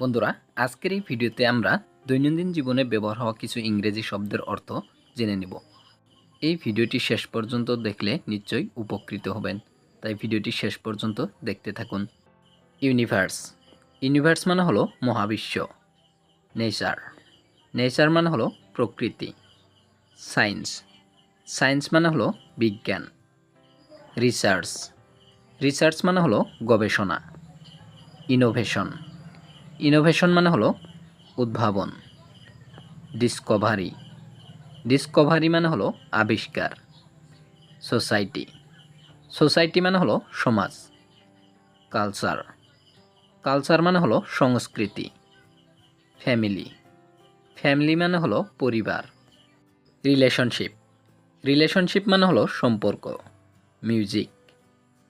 বন্ধুরা, আজকের এই ভিডিওতে আমরা দৈনন্দিন জীবনে ব্যবহার হওয়া কিছু ইংরেজি শব্দের অর্থ জেনে নিব। এই ভিডিওটি শেষ পর্যন্ত দেখলে নিশ্চয়ই উপকৃত হবেন। তাই ভিডিওটি শেষ পর্যন্ত দেখতে থাকুন। ইউনিভার্স। ইউনিভার্স মানে হলো মহাবিশ্ব। নেচার। নেচার মানে হলো প্রকৃতি। সায়েন্স। সায়েন্স মানে হলো বিজ্ঞান। রিসার্চ। রিসার্চ মানে হলো গবেষণা। ইনোভেশন। ইনোভেশন মানে হলো উদ্ভাবন ডিসকভারি ডিসকভারি মানে হলো আবিষ্কার সোসাইটি সোসাইটি মানে হলো সমাজ কালচার কালচার মানে হলো সংস্কৃতি ফ্যামিলি ফ্যামিলি মানে হলো পরিবার রিলেশনশিপ রিলেশনশিপ মানে হলো সম্পর্ক মিউজিক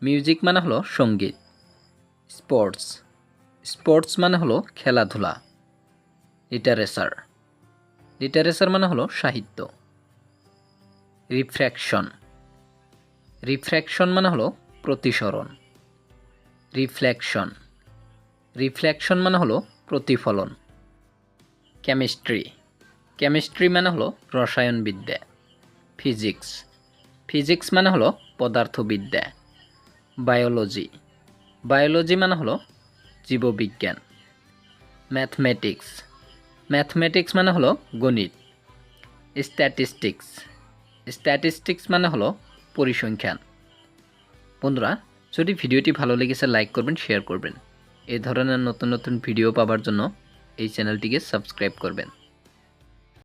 মিউজিক মানে হলো সংগীত স্পোর্টস স্পোর্টস মানে হলো খেলাধুলা। লিটারেচার। লিটারেচার মানে হলো সাহিত্য। রিফ্র্যাকশন। রিফ্র্যাকশন মানে হলো প্রতিসরণ। রিফ্লেকশন। রিফ্লেকশন মানে হলো প্রতিফলন। কেমিস্ট্রি। কেমিস্ট্রি মানে হলো রসায়নবিদ্যা। ফিজিক্স। ফিজিক্স মানে হলো পদার্থবিদ্যা। বায়োলজি। বায়োলজি মানে হলো জীববিজ্ঞান। ম্যাথমেটিক্স ম্যাথমেটিক্স মানে হলো গণিত। স্ট্যাটিস্টিক্স স্ট্যাটিস্টিক্স মানে হলো পরিসংখ্যান। বন্ধুরা, যদি ভিডিওটি ভালো লেগেছে লাইক করবেন শেয়ার করবেন। এই ধরনের নতুন নতুন ভিডিও পাওয়ার জন্য এই চ্যানেলটিকে সাবস্ক্রাইব করবেন।